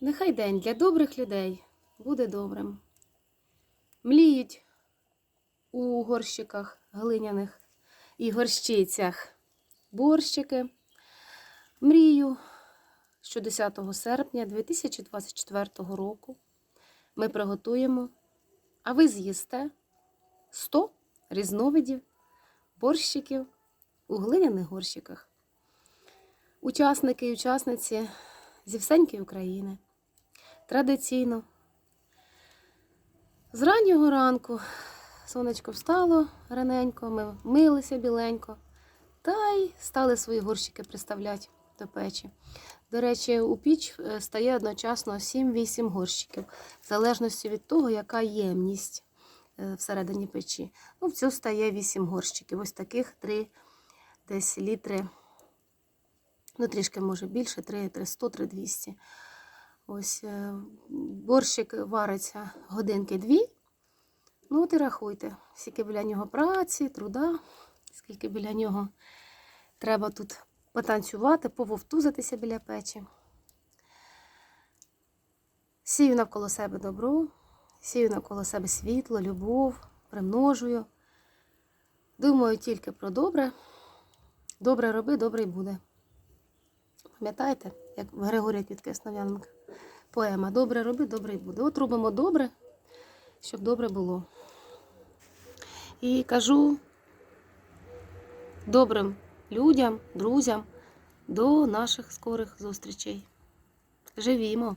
Нехай день для добрих людей буде добрим. Мліють у горщиках глиняних і горщицях борщики. Мрію, що 10 серпня 2024 року ми приготуємо, а ви з'їсте 100 різновидів борщиків у глиняних горщиках. Учасники і учасниці зі всенької України. Традиційно. З раннього ранку сонечко встало раненько, ми милися біленько та й стали свої горщики приставляти до печі. До речі, у піч е, стає одночасно 7-8 горщиків, в залежності від того, яка ємність е, всередині печі. Ну, в цю стає 8 горщиків. Ось таких 3 десь літри ну трішки може більше, 3 300, 3 200. Ось е, борщик вариться годинки дві. Ну, от і рахуйте, скільки біля нього праці, труда, скільки біля нього треба тут потанцювати, пововтузитися біля печі. Сію навколо себе добро, сію навколо себе світло, любов, примножую. Думаю тільки про добре. Добре роби, добре й буде. Пам'ятаєте, як Квітки Основ'яненка? Поема Добре роби, добре й буде. От робимо добре, щоб добре було. І кажу добрим людям, друзям до наших скорих зустрічей. Живімо!